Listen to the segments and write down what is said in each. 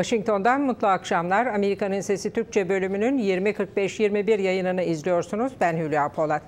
Washington'dan mutlu akşamlar. Amerika'nın Sesi Türkçe bölümünün 20.45-21 yayınını izliyorsunuz. Ben Hülya Polat.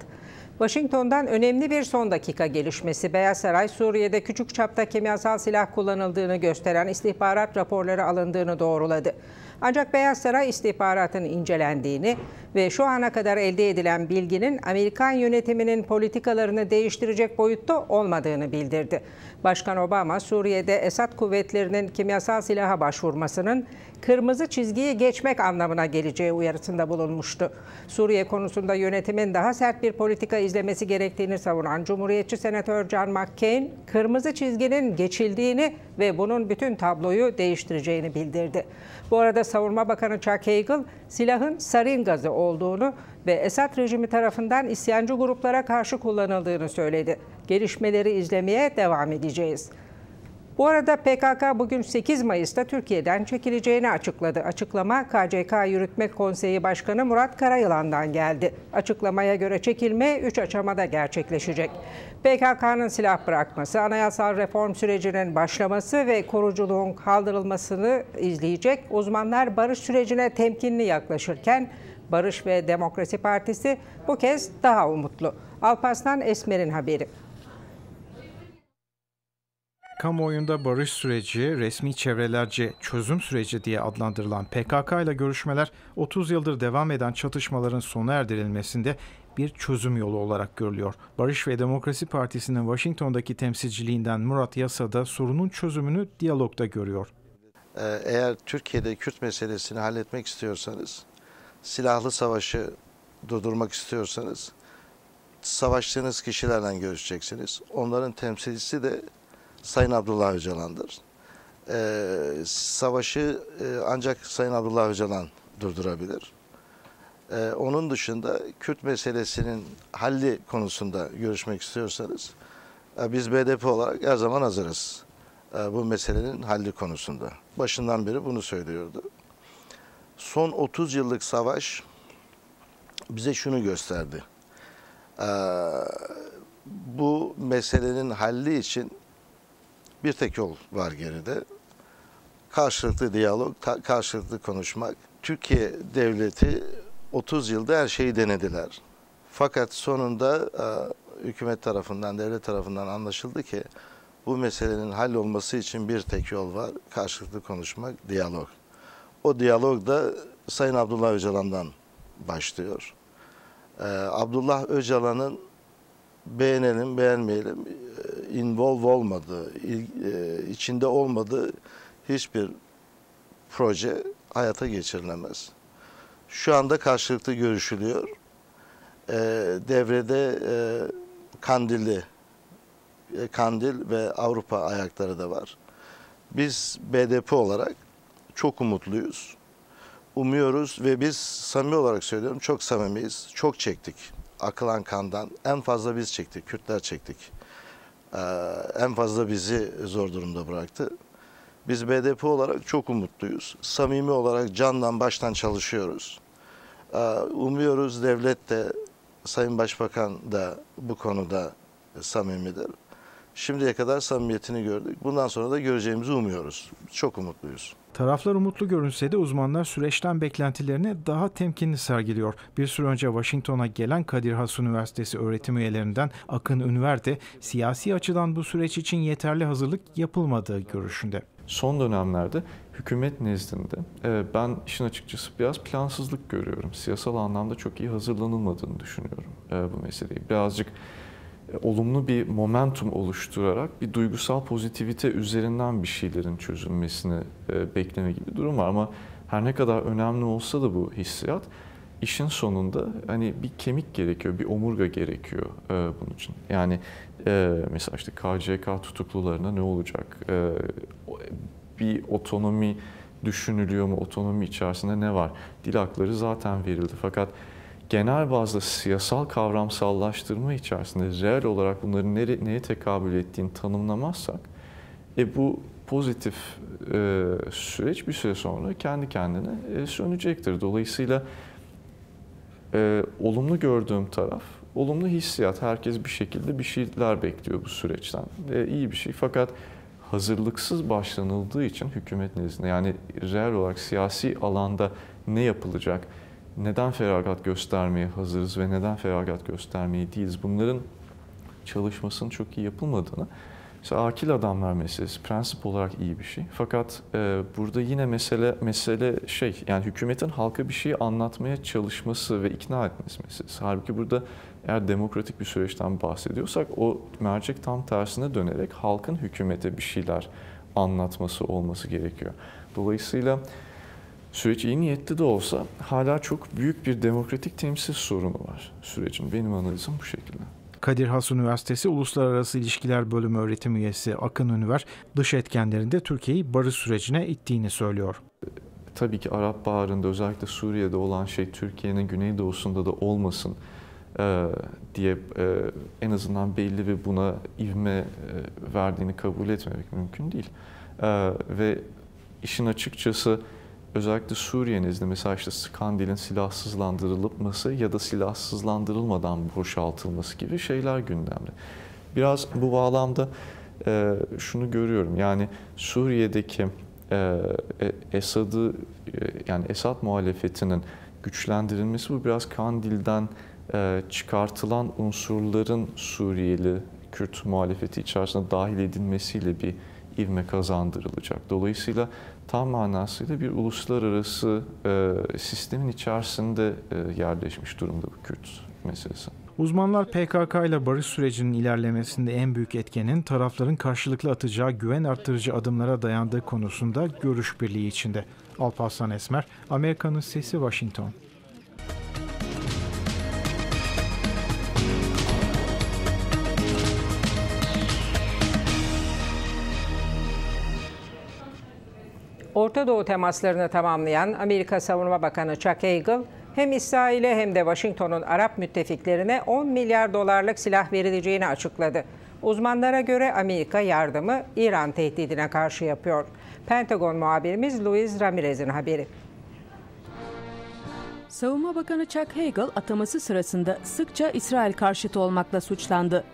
Washington'dan önemli bir son dakika gelişmesi. Beyaz Saray, Suriye'de küçük çapta kimyasal silah kullanıldığını gösteren istihbarat raporları alındığını doğruladı. Ancak Beyaz Saray istihbaratın incelendiğini ve şu ana kadar elde edilen bilginin Amerikan yönetiminin politikalarını değiştirecek boyutta olmadığını bildirdi. Başkan Obama, Suriye'de Esad kuvvetlerinin kimyasal silaha başvurmasının kırmızı çizgiyi geçmek anlamına geleceği uyarısında bulunmuştu. Suriye konusunda yönetimin daha sert bir politika izlemesi gerektiğini savunan Cumhuriyetçi Senatör John McCain, kırmızı çizginin geçildiğini ve bunun bütün tabloyu değiştireceğini bildirdi. Bu arada Savunma Bakanı Chuck Hagel, silahın sarin gazı olduğunu ve Esad rejimi tarafından isyancı gruplara karşı kullanıldığını söyledi. Gelişmeleri izlemeye devam edeceğiz. Bu arada PKK bugün 8 Mayıs'ta Türkiye'den çekileceğini açıkladı. Açıklama KCK Yürütme Konseyi Başkanı Murat Karayılan'dan geldi. Açıklamaya göre çekilme 3 aşamada gerçekleşecek. PKK'nın silah bırakması, anayasal reform sürecinin başlaması ve koruculuğun kaldırılmasını izleyecek. Uzmanlar barış sürecine temkinli yaklaşırken Barış ve Demokrasi Partisi bu kez daha umutlu. Alparslan Esmer'in haberi. Kamuoyunda barış süreci, resmi çevrelerce çözüm süreci diye adlandırılan PKK ile görüşmeler 30 yıldır devam eden çatışmaların sona erdirilmesinde bir çözüm yolu olarak görülüyor. Barış ve Demokrasi Partisi'nin Washington'daki temsilciliğinden Murat Yasa da sorunun çözümünü diyalogda görüyor. Ee, eğer Türkiye'de Kürt meselesini halletmek istiyorsanız, silahlı savaşı durdurmak istiyorsanız, savaştığınız kişilerle görüşeceksiniz. Onların temsilcisi de Sayın Abdullah Öcalan'dır. Ee, savaşı e, ancak Sayın Abdullah Öcalan durdurabilir. Ee, onun dışında Kürt meselesinin halli konusunda görüşmek istiyorsanız e, biz BDP olarak her zaman hazırız e, bu meselenin halli konusunda. Başından beri bunu söylüyordu. Son 30 yıllık savaş bize şunu gösterdi. Ee, bu meselenin halli için bir tek yol var geride. Karşılıklı diyalog, karşılıklı konuşmak. Türkiye devleti 30 yılda her şeyi denediler. Fakat sonunda e, hükümet tarafından, devlet tarafından anlaşıldı ki bu meselenin hallolması için bir tek yol var. Karşılıklı konuşmak, diyalog. O diyalog da Sayın Abdullah Öcalan'dan başlıyor. Ee, Abdullah Öcalan'ın beğenelim, beğenmeyelim, e, involve olmadığı, e, içinde olmadığı hiçbir proje hayata geçirilemez. Şu anda karşılıklı görüşülüyor. E, devrede Kandilli, Kandil ve Avrupa ayakları da var. Biz BDP olarak çok umutluyuz. Umuyoruz ve biz samimi olarak söylüyorum çok samimiyiz. Çok çektik akılan kandan en fazla biz çektik, Kürtler çektik. Ee, en fazla bizi zor durumda bıraktı. Biz BDP olarak çok umutluyuz. Samimi olarak candan baştan çalışıyoruz. Ee, umuyoruz devlet de, Sayın Başbakan da bu konuda samimidir. Şimdiye kadar samimiyetini gördük. Bundan sonra da göreceğimizi umuyoruz. Çok umutluyuz. Taraflar umutlu görünse de uzmanlar süreçten beklentilerini daha temkinli sergiliyor. Bir süre önce Washington'a gelen Kadir Has Üniversitesi öğretim üyelerinden Akın Ünver de siyasi açıdan bu süreç için yeterli hazırlık yapılmadığı görüşünde. Son dönemlerde hükümet nezdinde e, ben işin açıkçası biraz plansızlık görüyorum. Siyasal anlamda çok iyi hazırlanılmadığını düşünüyorum e, bu meseleyi. Birazcık olumlu bir momentum oluşturarak bir duygusal pozitivite üzerinden bir şeylerin çözülmesini e, bekleme gibi bir durum var. Ama her ne kadar önemli olsa da bu hissiyat işin sonunda hani bir kemik gerekiyor, bir omurga gerekiyor e, bunun için. Yani mesela işte KCK tutuklularına ne olacak? bir otonomi düşünülüyor mu? Otonomi içerisinde ne var? Dil hakları zaten verildi. Fakat genel bazda siyasal kavramsallaştırma içerisinde reel olarak bunların nere, neye tekabül ettiğini tanımlamazsak e, bu pozitif e, süreç bir süre sonra kendi kendine e, sönecektir. Dolayısıyla e, olumlu gördüğüm taraf, olumlu hissiyat. Herkes bir şekilde bir şeyler bekliyor bu süreçten. E, iyi bir şey. Fakat hazırlıksız başlanıldığı için hükümet nezdinde yani reel olarak siyasi alanda ne yapılacak, neden feragat göstermeye hazırız ve neden feragat göstermeye değiliz bunların çalışmasının çok iyi yapılmadığını Mesela akil adamlar meselesi prensip olarak iyi bir şey. Fakat e, burada yine mesele mesele şey yani hükümetin halka bir şeyi anlatmaya çalışması ve ikna etmesi meselesi. Halbuki burada eğer demokratik bir süreçten bahsediyorsak o mercek tam tersine dönerek halkın hükümete bir şeyler anlatması olması gerekiyor. Dolayısıyla süreç iyi niyetli de olsa hala çok büyük bir demokratik temsil sorunu var sürecin. Benim analizim bu şekilde. Kadir Has Üniversitesi Uluslararası İlişkiler Bölümü öğretim üyesi Akın Ünüver, dış etkenlerinde Türkiye'yi barış sürecine ittiğini söylüyor. Tabii ki Arap Baharı'nda özellikle Suriye'de olan şey Türkiye'nin güneydoğusunda da olmasın e, diye e, en azından belli bir buna ivme e, verdiğini kabul etmemek mümkün değil. E, ve işin açıkçası özellikle Suriye nezdinde mesela işte Skandil'in silahsızlandırılması ya da silahsızlandırılmadan boşaltılması gibi şeyler gündemde. Biraz bu bağlamda e, şunu görüyorum yani Suriye'deki e, e Esad'ı e, yani Esad muhalefetinin güçlendirilmesi bu biraz Kandil'den e, çıkartılan unsurların Suriyeli Kürt muhalefeti içerisinde dahil edilmesiyle bir ivme kazandırılacak. Dolayısıyla tam manasıyla bir uluslararası e, sistemin içerisinde e, yerleşmiş durumda bu Kürt meselesi. Uzmanlar PKK ile barış sürecinin ilerlemesinde en büyük etkenin tarafların karşılıklı atacağı güven arttırıcı adımlara dayandığı konusunda görüş birliği içinde. Alparslan Esmer, Amerika'nın Sesi Washington. Orta Doğu temaslarını tamamlayan Amerika Savunma Bakanı Chuck Hagel, hem İsrail'e hem de Washington'un Arap müttefiklerine 10 milyar dolarlık silah verileceğini açıkladı. Uzmanlara göre Amerika yardımı İran tehdidine karşı yapıyor. Pentagon muhabirimiz Luis Ramirez'in haberi. Savunma Bakanı Chuck Hagel ataması sırasında sıkça İsrail karşıtı olmakla suçlandı.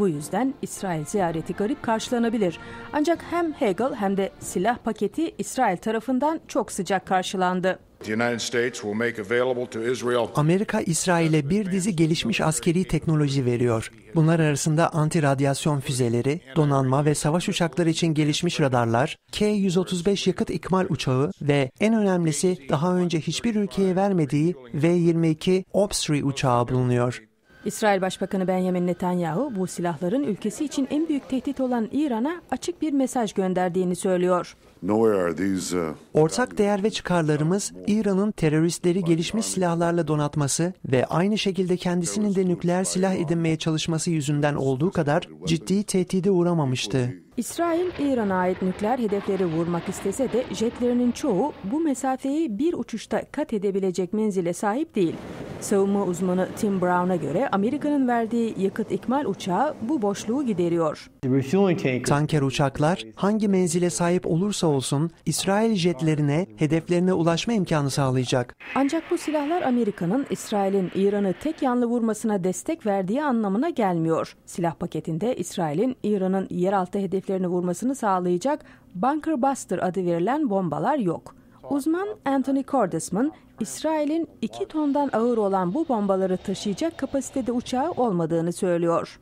Bu yüzden İsrail ziyareti garip karşılanabilir. Ancak hem Hegel hem de silah paketi İsrail tarafından çok sıcak karşılandı. Amerika İsrail'e bir dizi gelişmiş askeri teknoloji veriyor. Bunlar arasında anti radyasyon füzeleri, donanma ve savaş uçakları için gelişmiş radarlar, K-135 yakıt ikmal uçağı ve en önemlisi daha önce hiçbir ülkeye vermediği V-22 Obstry uçağı bulunuyor. İsrail Başbakanı Benjamin Netanyahu bu silahların ülkesi için en büyük tehdit olan İran'a açık bir mesaj gönderdiğini söylüyor. Uh, Ortak değer ve çıkarlarımız İran'ın teröristleri gelişmiş silahlarla donatması ve aynı şekilde kendisinin de nükleer silah edinmeye çalışması yüzünden olduğu kadar ciddi tehdide uğramamıştı. İsrail, İran'a ait nükleer hedefleri vurmak istese de jetlerinin çoğu bu mesafeyi bir uçuşta kat edebilecek menzile sahip değil. Savunma uzmanı Tim Brown'a göre Amerika'nın verdiği yakıt ikmal uçağı bu boşluğu gideriyor. Tanker uçaklar hangi menzile sahip olursa olsun İsrail jetlerine hedeflerine ulaşma imkanı sağlayacak. Ancak bu silahlar Amerika'nın İsrail'in İran'ı tek yanlı vurmasına destek verdiği anlamına gelmiyor. Silah paketinde İsrail'in İran'ın yeraltı hedeflerini vurmasını sağlayacak Bunker Buster adı verilen bombalar yok. Uzman Anthony Cordesman, İsrail'in 2 tondan ağır olan bu bombaları taşıyacak kapasitede uçağı olmadığını söylüyor.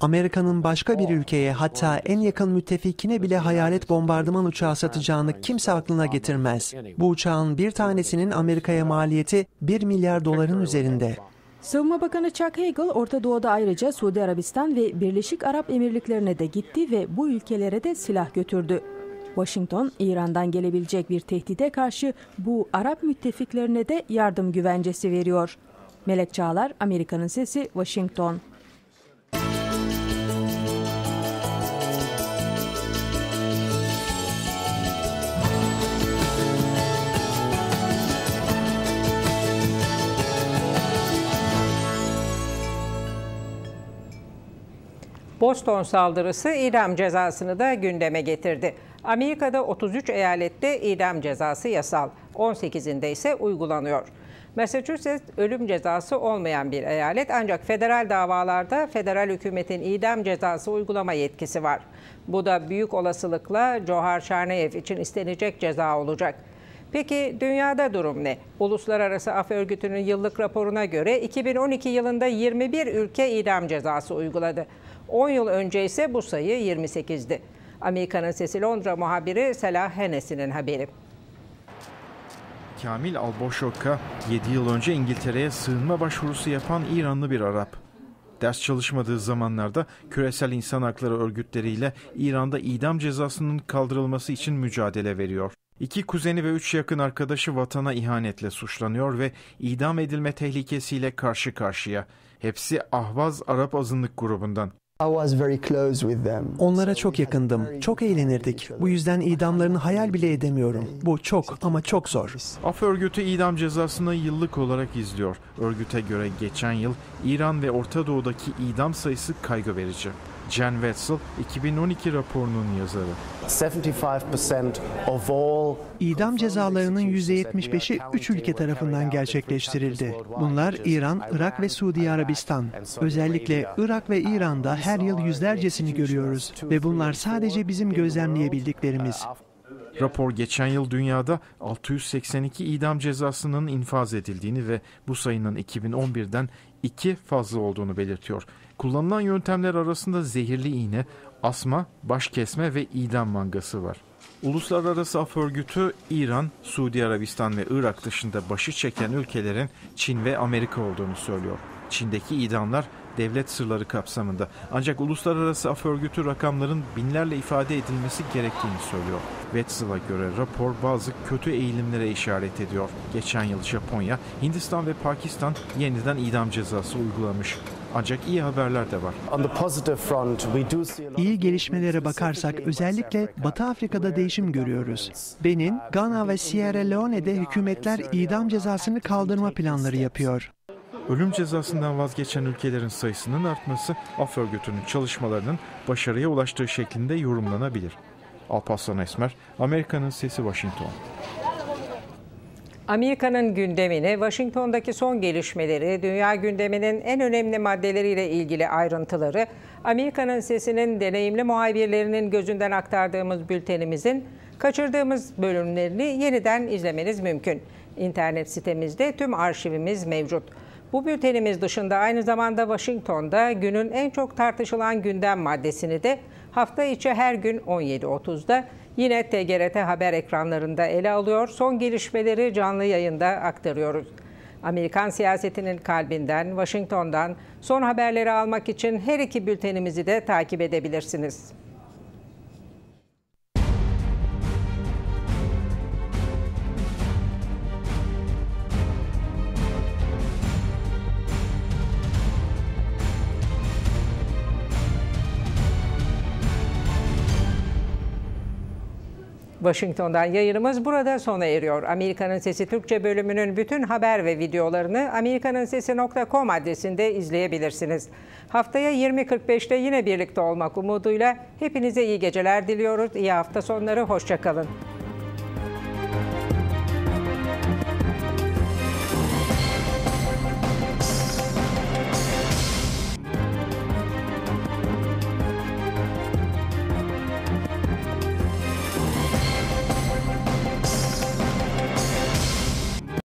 Amerika'nın başka bir ülkeye hatta en yakın müttefikine bile hayalet bombardıman uçağı satacağını kimse aklına getirmez. Bu uçağın bir tanesinin Amerika'ya maliyeti 1 milyar doların üzerinde. Savunma Bakanı Chuck Hagel, Orta Doğu'da ayrıca Suudi Arabistan ve Birleşik Arap Emirlikleri'ne de gitti ve bu ülkelere de silah götürdü. Washington, İran'dan gelebilecek bir tehdide karşı bu Arap müttefiklerine de yardım güvencesi veriyor. Melek Çağlar, Amerika'nın Sesi, Washington. Boston saldırısı idam cezasını da gündeme getirdi. Amerika'da 33 eyalette idam cezası yasal, 18'inde ise uygulanıyor. Massachusetts ölüm cezası olmayan bir eyalet ancak federal davalarda federal hükümetin idam cezası uygulama yetkisi var. Bu da büyük olasılıkla Johar Şarnayev için istenecek ceza olacak. Peki dünyada durum ne? Uluslararası Af Örgütü'nün yıllık raporuna göre 2012 yılında 21 ülke idam cezası uyguladı. 10 yıl önce ise bu sayı 28'di. Amerika'nın Sesi Londra muhabiri Selah Hennesi'nin haberi. Kamil Alboşok'a 7 yıl önce İngiltere'ye sığınma başvurusu yapan İranlı bir Arap. Ders çalışmadığı zamanlarda küresel insan hakları örgütleriyle İran'da idam cezasının kaldırılması için mücadele veriyor. İki kuzeni ve üç yakın arkadaşı vatana ihanetle suçlanıyor ve idam edilme tehlikesiyle karşı karşıya. Hepsi Ahvaz Arap azınlık grubundan. Onlara çok yakındım. Çok eğlenirdik. Bu yüzden idamlarını hayal bile edemiyorum. Bu çok ama çok zor. Af örgütü idam cezasını yıllık olarak izliyor. Örgüte göre geçen yıl İran ve Orta Doğu'daki idam sayısı kaygı verici. Jen Wetzel 2012 raporunun yazarı. 75% of all İdam cezalarının %75'i 3 ülke tarafından gerçekleştirildi. Bunlar İran, Irak ve Suudi Arabistan. Özellikle Irak ve İran'da her yıl yüzlercesini görüyoruz ve bunlar sadece bizim gözlemleyebildiklerimiz. Rapor geçen yıl dünyada 682 idam cezasının infaz edildiğini ve bu sayının 2011'den iki fazla olduğunu belirtiyor. Kullanılan yöntemler arasında zehirli iğne, asma, baş kesme ve idam mangası var. Uluslararası Af Örgütü İran, Suudi Arabistan ve Irak dışında başı çeken ülkelerin Çin ve Amerika olduğunu söylüyor. Çin'deki idamlar devlet sırları kapsamında. Ancak Uluslararası Af Örgütü rakamların binlerle ifade edilmesi gerektiğini söylüyor. Wetzel'a göre rapor bazı kötü eğilimlere işaret ediyor. Geçen yıl Japonya, Hindistan ve Pakistan yeniden idam cezası uygulamış. Ancak iyi haberler de var. İyi gelişmelere bakarsak özellikle Batı Afrika'da değişim görüyoruz. Benin, Gana ve Sierra Leone'de hükümetler idam cezasını kaldırma planları yapıyor. Ölüm cezasından vazgeçen ülkelerin sayısının artması af örgütünün çalışmalarının başarıya ulaştığı şeklinde yorumlanabilir. Alparslan Esmer, Amerika'nın Sesi Washington. Amerika'nın gündemini, Washington'daki son gelişmeleri, dünya gündeminin en önemli maddeleriyle ilgili ayrıntıları, Amerika'nın sesinin deneyimli muhabirlerinin gözünden aktardığımız bültenimizin kaçırdığımız bölümlerini yeniden izlemeniz mümkün. İnternet sitemizde tüm arşivimiz mevcut. Bu bültenimiz dışında aynı zamanda Washington'da günün en çok tartışılan gündem maddesini de hafta içi her gün 17.30'da yine TGRT haber ekranlarında ele alıyor. Son gelişmeleri canlı yayında aktarıyoruz. Amerikan siyasetinin kalbinden, Washington'dan son haberleri almak için her iki bültenimizi de takip edebilirsiniz. Washington'dan yayınımız burada sona eriyor. Amerika'nın Sesi Türkçe bölümünün bütün haber ve videolarını amerikanansesi.com adresinde izleyebilirsiniz. Haftaya 20.45'te yine birlikte olmak umuduyla hepinize iyi geceler diliyoruz. İyi hafta sonları, hoşçakalın.